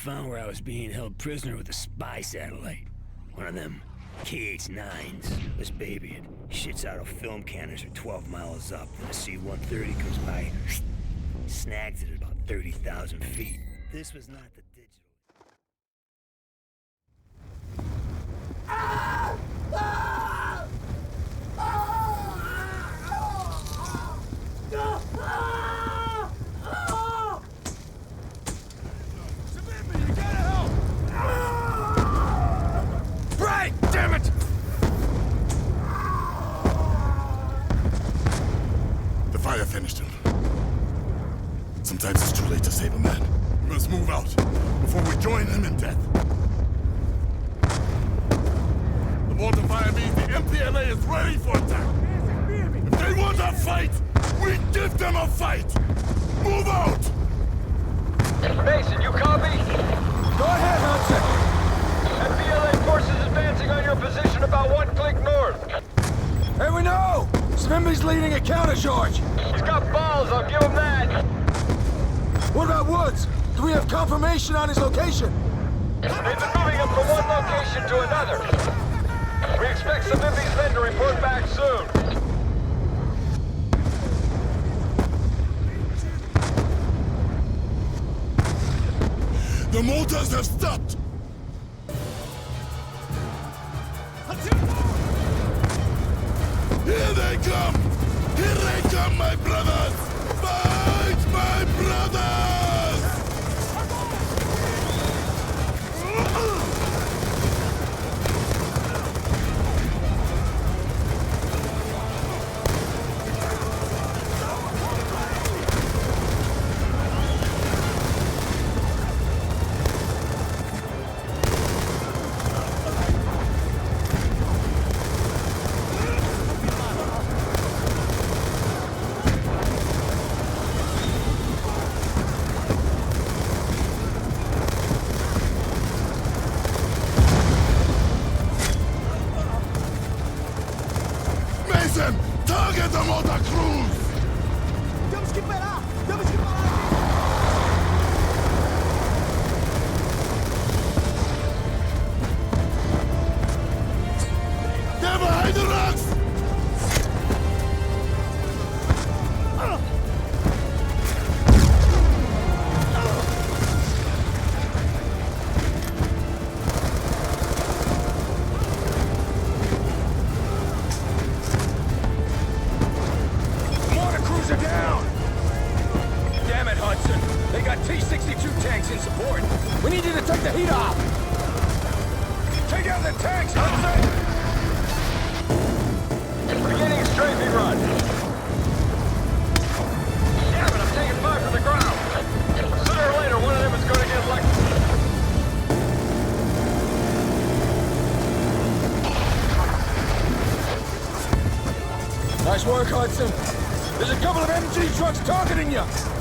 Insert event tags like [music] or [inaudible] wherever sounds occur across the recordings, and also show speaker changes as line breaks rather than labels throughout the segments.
found where I was being held prisoner with a spy satellite. One of them KH-9s. This baby, it shits out a film canister 12 miles up. Then a C-130 comes by, snags it at about 30,000 feet. This was not the digital...
Right! Damn it!
The fire finished him. Sometimes it's too late to save a man. We must move out before we join him in death. The mortar fire means the MPLA is ready for attack. If they want a fight, we give them a fight. Move out!
Mason, you copy?
Go ahead, Hudson!
MPLA forces advancing on your position about one click north.
Hey, we know! Smimby's leading a countercharge!
He's got balls, I'll give him that.
What about Woods? Do we have confirmation on his location?
They've been moving him from one location to another. We expect Samimbi's men to report back soon.
The motors have stopped! Here they come! Here they come, my brothers! Fight, my brothers!
Trucks targeting you!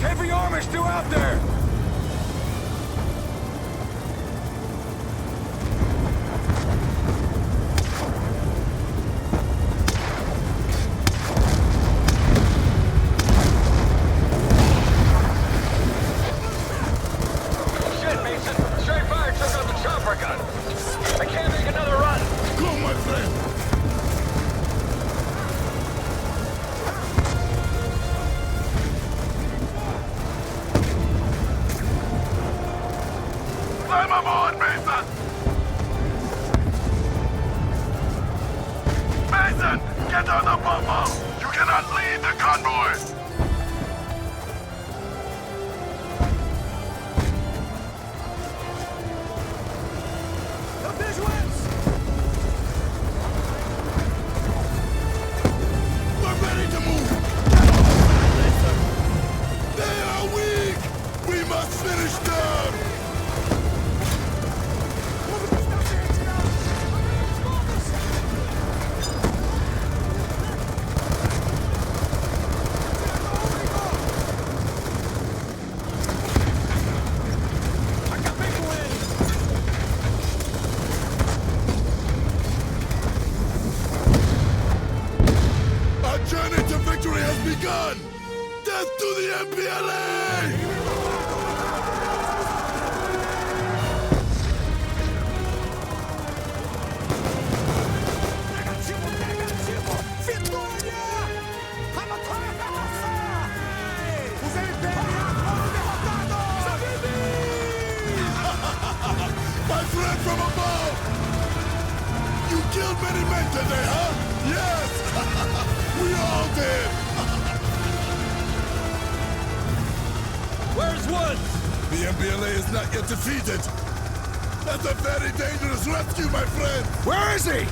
Heavy armor still out there!
Victory has begun! Death to the MPLA! [laughs] My friend from above! You killed many men today, huh? Yes! [laughs] we all did!
Where's Woods?
The MPLA is not yet defeated! That's a very dangerous rescue, my friend!
Where is he?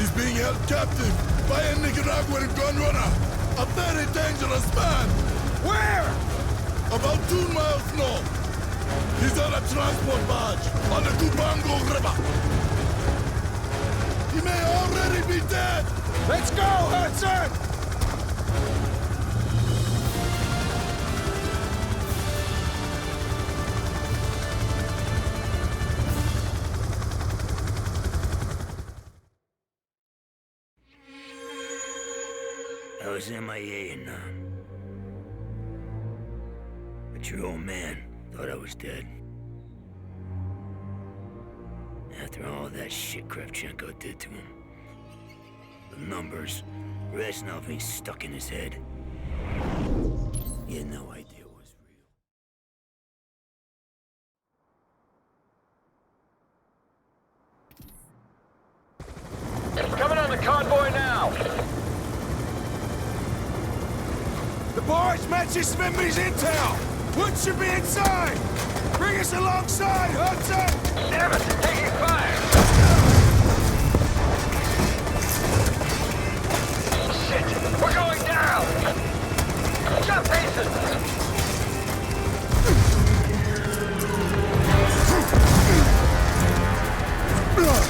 He's being held captive by a Nicaraguan gun runner! A very dangerous man!
Where?
About two miles north! He's on a transport barge on the Cubango River! He may already be dead!
Let's go, Hudson!
I was MIA and, uh... But your old man thought I was dead. After all that shit Kravchenko did to him. The numbers, Reznov ain't stuck in his head. He had no idea it was real.
Coming on the convoy now.
The barge matches Svimby's intel! What should be inside! Bring us alongside, Hudson!
Damn it, taking fire! Shit, we're going down! Jump bases! Ugh!